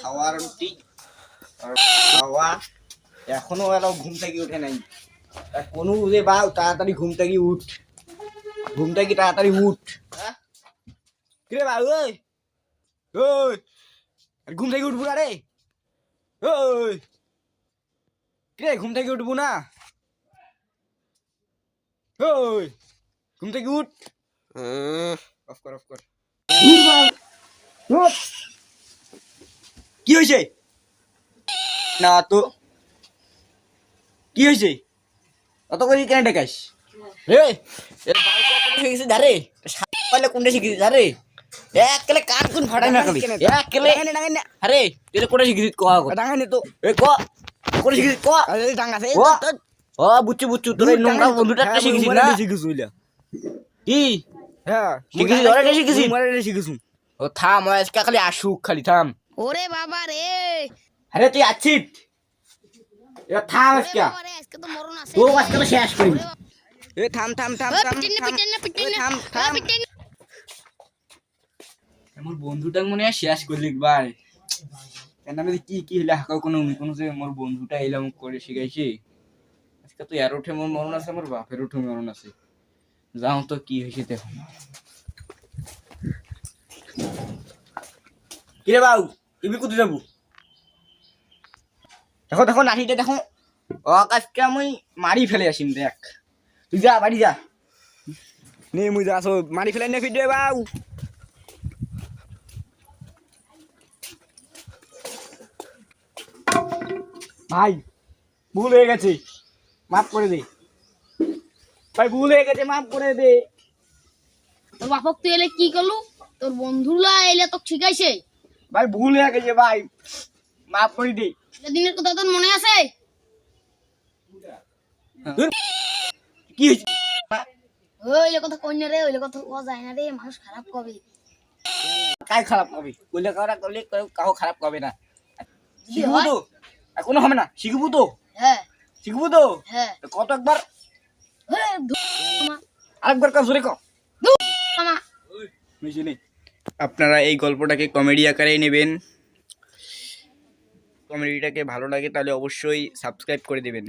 খাওয়ার রুটি খাওয়া। এখনও এরা ঘুম থেকে উঠে নাই। কোনো রে বা তাড়াতাড়ি ঘুম থেকে উঠ। ঘুম থেকে তাড়াতাড়ি উঠ। হ্যাঁ? কিরে বা ওই ওই ঘুম থেকে উঠবো না রে? ওই কিরে ঘুম থেকে উঠবো না? ওই ঘুম থেকে উঠ। অফ কর অফ কর। কি হয়েছে? না তো কি হয়েছে? অত করে কেন ডেকাইস রে এর বাইক কোনটা শিখেছি ধারে সালে কোনটা শিখেছি ধারে এক কান কোন ফাটাই না খালি এক আরে তুই কোনটা শিখেছিস ক? ডাঙানি তো। এ ক? কোনটা শিখেছিস ক? আরে ডাঙা ও বুচ্চু বুচ্চু তোর এই নোংরা বন্ধুটা একটা শিখেছিস না? কি? হ্যাঁ শিখেছিস? ওরা শিখেছিস? মারে শিখেছিস। ও থাম আজকে খালি আসুক খালি থাম। ওরে বাবা রে। আরে তুই আছিস? এ থাম আজকে। আজকে তো মরণ আছে। তো আজকে তো শেষ করি এ থাম থাম থাম থাম থাম। থাম থাম। আমার বন্ধুটা মনে হয় শেষ করলি ভাই। কেন আমি কি কি হইলে হাকাও কোনো কোনো যে মোর বন্ধুটা এলাম করে শিখাইছি। আজকে তো এর উঠে মোর মরণ আছে আমার বাপের উঠে মরণ আছে। যাও তো কি হয়েছে দেখো। কিরে বাউ? তুমি কোথায় যাব? দেখো দেখো নাঠিটা দেখো ও আজকে আমি মারি ফেলে আসিম দেখ। তুই যা বাড়ি যা। নে মুই যা সো মারি ফেলে নে ফিরে বাউ। ভাই ভুল হয়ে গেছে। মাফ করে দে। ভাই ভুল হয়ে গেছে মাফ করে দে। তোর বাপক তুই এলে কি করলু? তোর বন্ধুলা এলে তো শিখাইছে। ভাই ভুল হয়ে গেছে ভাই। মাফ করে দে। দিনের কথা তোর মনে আছে? কি হয়েছে? ওইলে কথা কই না রে ওইলে কথা কোয়া যায় না রে মানুষ খারাপ কবে? কাই খারাপ হবে করলে কারা করলে কেউ খারাপ হবে না। কি শিখব? তো। এখনও হবে না। শিখব তো। হ্যাঁ। শিখব তো। হ্যাঁ। কত একবার? হ্যাঁ, আরেকবার কাজ ধুর, মামা। বুঝলি আপনারা এই গল্পটাকে কমেডি আকারেই নেবেন। কমেডিটাকে ভালো লাগে তাহলে অবশ্যই সাবস্ক্রাইব করে দেবেন।